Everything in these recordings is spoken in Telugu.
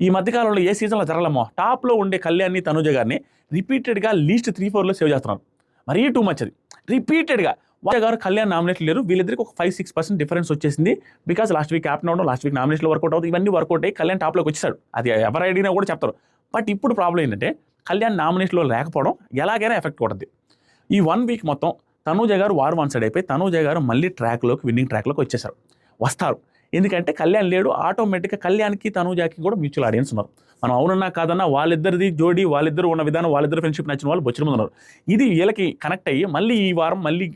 ఈ మధ్యకాలంలో ఏ సీజన్లో జరగలేమో. టాప్లో ఉండే కళ్యాణ్ని తనుజ గారిని రిపీటెడ్గా లీస్ట్ త్రీ ఫోర్లో సేవ్ చేస్తున్నారు. మరీ టూ మచ్ అది. రిపీటెడ్గా. వాళ్ళ గారు కళ్యాణ్ నామినేట్ లేరు. వీళ్ళిద్దరికి ఒక ఫైవ్ సిక్స్ పర్సెంట్ డిఫరెన్స్ వచ్చేసింది. బికాస్ లాస్ట్ వీక్ క్యాప్టెన్ అవడం లాస్ట్ వీక్ నామినేషన్లో వర్కౌట్ అవుతుంది ఇవన్నీ వర్కౌట్ అయ్యి కళ్యాణ్ టాప్లోకి వచ్చేసాడు. అది ఎవరు అడిగినా కూడా చెప్తారు. బట్ ఇప్పుడు ప్రాబ్లం ఏంటంటే కళ్యాణ్ నామినేషన్లో లేకపోవడం ఎలాగైనా ఎఫెక్ట్ కొడుతుంది ఈ వన్ వీక్ మొత్తం తనూజ గారు వారు వన్ సైడ్ అయిపోయి తనూజ గారు మళ్ళీ ట్రాక్లోకి విన్నింగ్ ట్రాక్లోకి వచ్చేసారు. వస్తారు. ఎందుకంటే కళ్యాణ్ లేడు ఆటోమేటిక్గా కళ్యాణ్కి తనుజాకి కూడా మ్యూచువల్ ఆడియన్స్ ఉన్నారు. మనం అవునన్నా కాదన్నా వాళ్ళిద్దరిది జోడి వాళ్ళిద్దరు ఉన్న విధానం వాళ్ళిద్దరు ఫ్రెండ్షిప్ నచ్చిన వాళ్ళు బొచ్చిన ఉన్నారు. ఇది వీళ్ళకి కనెక్ట్ అయ్యి మళ్ళీ ఈ వారం మళ్ళీ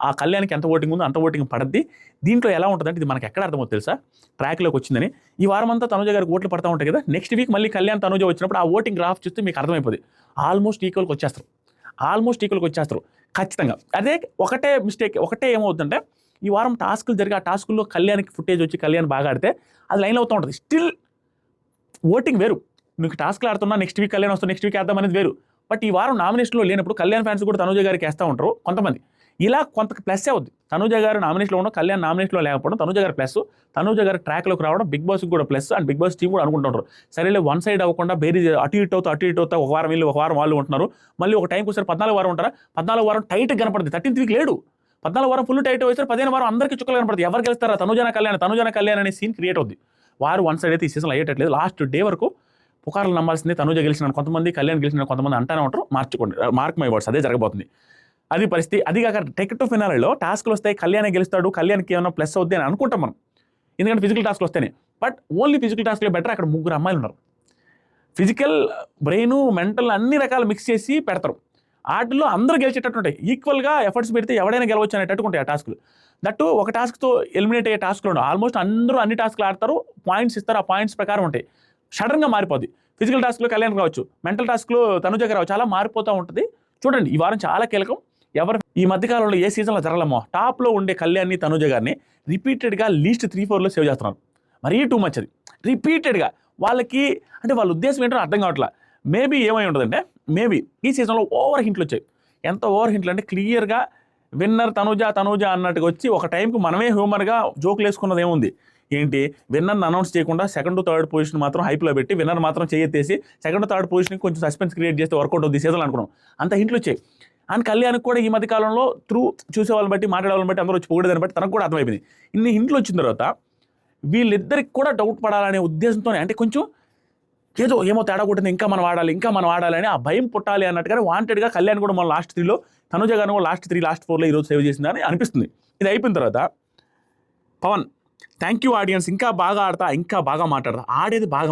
ఆ కళ్యాణ్కి ఎంత ఓటింగ్ ఉందో అంత ఓటింగ్ పడద్ది. దీంట్లో ఎలా ఉంటుందంటే ఇది మనకి ఎక్కడ అర్థమవుతుంది తెలుసా? ట్రాక్లోకి వచ్చిందని. ఈ వారం అంతా తనుజ గారికి ఓట్లు పడతా ఉంటాయి కదా. నెక్స్ట్ వీక్ మళ్ళీ కళ్యాణ్ తనుజ వచ్చినప్పుడు ఆ ఓటింగ్ గ్రాఫ్ చూస్తే మీకు అర్థమైపోతుంది ఆల్మోస్ట్ ఈక్వల్కి వచ్చేస్తారు. ఆల్మోస్ట్ ఈక్వల్కి వచ్చేస్తారు. ఖచ్చితంగా. అదే ఒకటే మిస్టేక్ ఒకటే ఏమవుతుందంటే ఈ వారం టాస్కులు జరిగి ఆ టాస్కుల్లో కళ్యాణ్కి ఫుటేజ్ వచ్చి కళ్యాణ్ బాగా ఆడితే అది లైన్ అవుతూ ఉంటుంది. స్టిల్ ఓటింగ్ వేరు. మీకు టాస్క్లు ఆడుతున్నా నెక్స్ట్ వీక్ కళ్యాణ్ వస్తుంది నెక్స్ట్ వీక్ వేద్దాం అనేది వేరు. బట్ ఈ వారం నామినేషన్లో లేనప్పుడు కళ్యాణ్ ఫ్యాన్స్ కూడా తనుజ గారికి వేస్తూ ఉంటారు కొంతమంది. ఇలా కొంత ప్లస్ అవుద్ది. తనుజ గారు నామినేషన్లో ఉండడం కళ్యాణ్ నామినేషన్లో లేకపోవడం తనుజ గారు ప్లస్ తనుజ గారు ట్రాక్లోకి రావడం బిగ్ బాస్కి కూడా plus and big boss team కూడా అనుకుంటుంటారు సరేలే వన్ సైడ్ అవ్వకుండా బేరీ అటు ఇటు అవుతా అటు ఇటు అవుతా ఒక వారం వీళ్ళు ఒక వారం వాళ్ళు ఉంటున్నారు. మళ్ళీ ఒక టైంకి ఒకసారి పద్నాలుగు వారం ఉంటారా? పద్నాలుగు వారం టైట్ కనపడుతుంది థర్టీన్త్ వీక్ లేడు. పద్నాలుగు వారం ఫుల్ టైట్ వచ్చారు పదిహేను వారం అందరికీ చుక్కలు కనపడుతుంది ఎవరు గెలుస్తారా? తనుజన కళ్యాణ్ తనుజన కళ్యాణ్ అనే సీన్ క్రియేట్ అవుద్ది. వారు వన్ సైడ్ అయితే ఈ సీజన్లో అయ్యేటట్లేదు. లాస్ట్ డే వరకు పుకార్లు నమ్మాల్సిందే తనుజ గెలిచిన కొంతమంది కళ్యాణ్ గెలిచిన కొంతమంది అంటానే ఉంటారు. మార్చుకోండి. మార్క్ మై వర్డ్స్ అదే జరగబోతుంది. అది పరిస్థితి. అది కాక టెక్టో టు ఫినాలలో టాస్క్లు వస్తాయి. కళ్యాణ్ గెలుస్తాడు. కళ్యాణ్కి ఏమైనా ప్లస్ అవుద్ది అని అనుకుంటాం మనం. ఎందుకంటే ఫిజికల్ టాస్క్లు వస్తేనే. బట్ ఓన్లీ ఫిజికల్ టాస్క్లే బెటర్ అక్కడ ముగ్గురు అమ్మాయిలు ఉన్నారు. ఫిజికల్ బ్రెయిన్ మెంటల్ అన్ని రకాలు మిక్స్ చేసి పెడతారు. ఆటల్లో అందరూ గెలిచేటట్టు ఉంటాయి ఈక్వల్గా ఎఫర్ట్స్ పెడితే ఎవడైనా గెలవచ్చు అనేటట్టు ఉంటాయి ఆ టాస్క్లు దట్టు ఒక టాస్క్తో ఎలిమినేట్ అయ్యే టాస్క్లు ఉండవు ఆల్మోస్ట్ అందరూ అన్ని టాస్క్లు ఆడతారు. పాయింట్స్ ఇస్తారు. ఆ పాయింట్స్ ప్రకారం ఉంటాయి. సడన్గా మారిపోద్ది. ఫిజికల్ టాస్క్లో కళ్యాణ్ కావచ్చు. మెంటల్ టాస్క్లో తనుజ కావచ్చు. చాలా మారిపోతూ ఉంటుంది. చూడండి ఈ వారం చాలా కీలకం. ఎవరు ఈ మధ్యకాలంలో ఏ సీజన్లో జరగలేమో. టాప్లో ఉండే కళ్యాణ్ని తనుజ గారిని రిపీటెడ్గా లీస్ట్ త్రీ ఫోర్లో సేవ్ చేస్తున్నారు. మరీ టూ మచ్ అది. రిపీటెడ్గా వాళ్ళకి అంటే వాళ్ళ ఉద్దేశం ఏంటో అర్థం కావట్లా. మేబీ ఏమై ఉంటుందంటే మేబీ ఈ సీజన్లో ఓవర్ హింట్లు వచ్చాయి. ఎంత ఓవర్ హింట్లు అంటే క్లియర్గా విన్నర్ తనుజా తనుజ అన్నట్టుగా వచ్చి ఒక టైంకి మనమే హ్యూమర్గా జోకులు వేసుకున్నది ఏముంది? ఏంటి? విన్నర్ని అనౌన్స్ చేయకుండా సెకండ్ థర్డ్ పొజిషన్ మాత్రం హైప్లో పెట్టి విన్నర్ మాత్రం చేయెత్తేసి సెకండ్ థర్డ్ పొజిషన్ కొంచెం సస్పెన్స్ క్రియేట్ చేస్తే వర్కౌట్ అవుతుంది సీజన్ అనుకున్నాం. అంత హింట్లు వచ్చాయి. అండ్ కళ్యాణ్కి కూడా ఈ మధ్య కాలంలో త్రూ చూసే వాళ్ళని బట్టి మాట్లాడే వాళ్ళని బట్టి అందరూ వచ్చి పొగిడేదాన్ని బట్టి తనకు కూడా అర్థమైపోయింది. ఇన్ని హింట్లు వచ్చిన తర్వాత వీళ్ళిద్దరికి కూడా డౌట్ పడాలనే ఉద్దేశంతోనే అంటే కొంచెం ఏదో ఏమో తేడా కొట్టింది ఇంకా మనం ఆడాలి ఇంకా మనం ఆడాలని ఆ భయం పుట్టాలి అన్నట్టుగానే వాంటెడ్గా కళ్యాణ్ కూడా మన లాస్ట్ త్రీలో తనుజ గారు కూడా లాస్ట్ త్రీ లాస్ట్ ఫోర్లో ఈరోజు సేవ్ చేసిందని అనిపిస్తుంది. ఇది అయిపోయిన తర్వాత పవన్ థ్యాంక్ యూ ఆడియన్స్ ఇంకా బాగా ఆడతా ఇంకా బాగా మాట్లాడతా ఆడేది బాగా.